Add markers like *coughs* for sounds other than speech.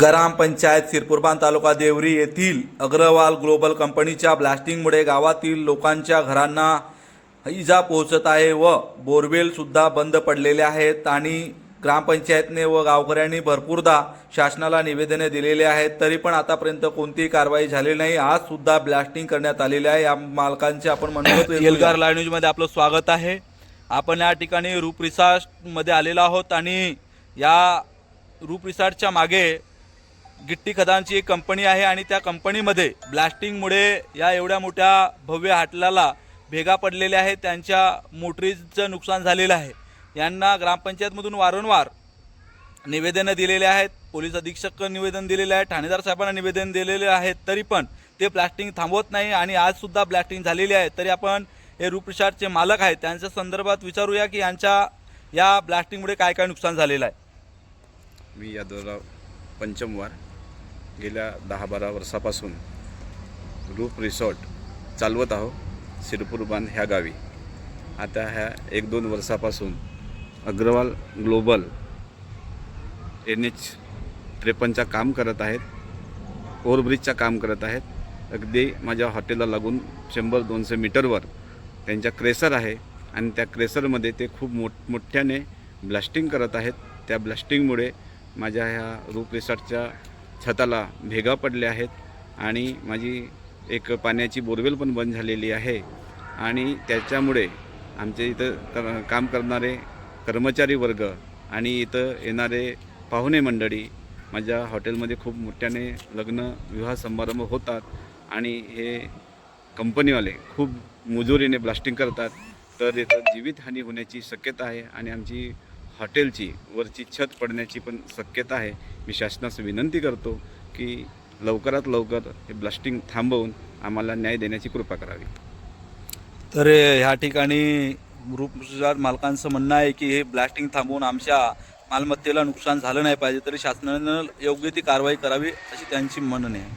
ग्रामपंचायत सिरपुरबान तालुका देवरी येथील अग्रवाल ग्लोबल कंपनीच्या ब्लास्टिंगमुळे गावातील लोकांच्या घरांना इजा पोहोचत आहे व बोरवेल सुद्धा बंद पडलेले आहेत आणि ग्रामपंचायतने व गावकऱ्यांनी भरपूरदा शासनाला निवेदने दिलेली आहेत. तरी पण आतापर्यंत कोणतीही कारवाई झाली नाही. आज सुद्धा ब्लास्टिंग करण्यात आलेले आहे. या मालकांचे आपण म्हणतो *coughs* एल्गार लाईव्ह न्यूजमध्ये आपलं स्वागत आहे. आपण या ठिकाणी रूप रिसॉर्टमध्ये आलेलो आहोत आणि या रूप रिसॉर्टच्या मागे गिट्टी खदांची एक कंपनी आहे आणि त्या कंपनीमध्ये ब्लास्टिंगमुळे या एवढ्या मोठ्या भव्य हाटलाला भेगा पडलेल्या आहेत. त्यांच्या मोटरीचं नुकसान झालेलं आहे. यांना ग्रामपंचायतमधून वारंवार निवेदनं दिलेले आहेत. पोलीस अधीक्षक निवेदन दिलेले आहे. ठाणेदार साहेबांना निवेदन दिलेले आहेत तरी पण ते ब्लास्टिंग थांबवत नाही आणि आजसुद्धा ब्लास्टिंग झालेली आहे. तरी आपण हे रूप मालक आहेत. त्यांच्या संदर्भात विचारूया की यांच्या या ब्लास्टिंगमुळे काय काय नुकसान झालेलं आहे. मी यादवराव पंचमवार. गेल्या दहा बारा वर्षापासून रूप रिसॉर्ट चालवत आहो सिरपूर बांध ह्या गावी. आता ह्या एक दोन वर्षापासून अग्रवाल ग्लोबल एन एच त्रेपन्नच्या काम करत आहेत ओव्हरब्रिजचं काम करत आहेत. अगदी माझ्या हॉटेलला लागून शंभर दोनशे मीटरवर त्यांच्या क्रेसर आहे आणि त्या क्रेसरमध्ये ते खूप मोठ मोठ्याने ब्लास्टिंग करत आहेत. त्या ब्लास्टिंगमुळे माझ्या ह्या रूप रिसॉर्टच्या छताला भेगा पडल्या आहेत आणि माझी एक पाण्याची बोरवेल पण बंद झालेली आहे. आणि त्याच्यामुळे आमच्या इथं कर काम करणारे कर्मचारी वर्ग आणि इथं येणारे पाहुणे मंडळी माझ्या हॉटेलमध्ये खूप मोठ्याने लग्न विवाह समारंभ होतात आणि हे कंपनीवाले खूप मुजुरीने ब्लास्टिंग करतात. तर इथं जीवितहानी होण्याची शक्यता आहे आणि आमची हॉटेलची वरची छत पडण्याची पण शक्यता आहे. मी शासनास विनंती करतो की लवकरात लवकर हे ब्लास्टिंग थांबवून आम्हाला न्याय देण्याची कृपा करावी. तर ह्या ठिकाणी ग्रुप मालकांचं म्हणणं आहे की हे ब्लास्टिंग थांबवून आमच्या मालमत्तेला नुकसान झालं नाही पाहिजे तरी शासनानं योग्य ती कारवाई करावी अशी त्यांची म्हणणे आहे.